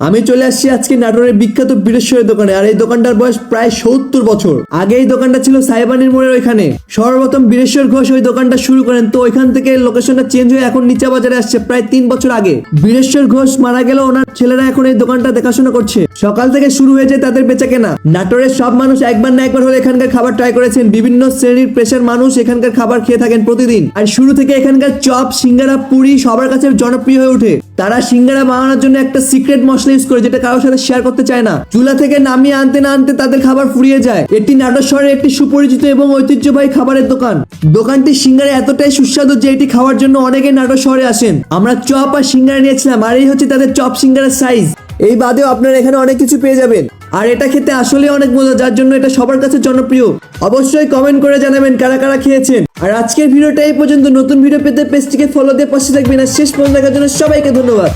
আমি চলে আসছি আজকে নাটোরের বিখ্যাত বীরেশ্বরের দোকানে, আর এই দোকানটার বয়স প্রায় সত্তর বছর। আগে এই দোকানটা ছিল সাইবানির মোড়ের ওইখানে। সর্বপ্রথম বীরেশ্বর ঘোষ ওই দোকানটা শুরু করেন, তো ওইখান থেকে লোকেশনটা চেঞ্জ হয়ে এখন নিচা বাজারে আসছে প্রায় তিন বছর আগে। বীরেশ্বর ঘোষ মারা গেল ওনার ছেলেরা এখন এই দোকানটা দেখাশোনা করছে। সকাল থেকে শুরু হয়ে যায় তাদের বেচা কেনা নাটোরের সব মানুষ একবার না একবার হলে এখানকার খাবার ট্রাই করেছেন। বিভিন্ন শ্রেণির পেশার মানুষ এখানকার খাবার খেয়ে থাকেন প্রতিদিন। আর শুরু থেকে এখানকার চপ, সিঙ্গারা, পুরি সবার কাছে জনপ্রিয় হয়ে ওঠে। তারা সিঙ্গারা বানানোর জন্য একটা সিক্রেট মশলা ইউজ করে যেটা কারোর সাথে শেয়ার করতে চায় না। চুলা থেকে নামিয়ে আনতে না আনতে তাদের খাবার ফুরিয়ে যায়। এটি নাটোর শহরের একটি সুপরিচিত এবং ঐতিহ্যবাহী খাবারের দোকান। দোকানটি সিঙ্গারা এতটাই সুস্বাদু যে এটি খাওয়ার জন্য অনেকে নাটোর শহরে আসেন। আমরা চপ আর সিঙ্গারা নিয়েছিলাম, আর এই হচ্ছে তাদের চপ সিঙ্গারার সাইজ এই বাদেও আপনারা এখানে অনেক কিছু পেয়ে যাবেন। আর এটা খেতে আসলে অনেক মজা, যার জন্য এটা সবার কাছে জনপ্রিয়। অবশ্যই কমেন্ট করে জানাবেন কারা কারা খেয়েছেন। আর আজকের ভিডিওটা এই পর্যন্ত। নতুন ভিডিও পেতে পেজটিকে ফলো দিয়ে পাশে থাকবেন। আর শেষ পর্যন্ত দেখার জন্য সবাইকে ধন্যবাদ।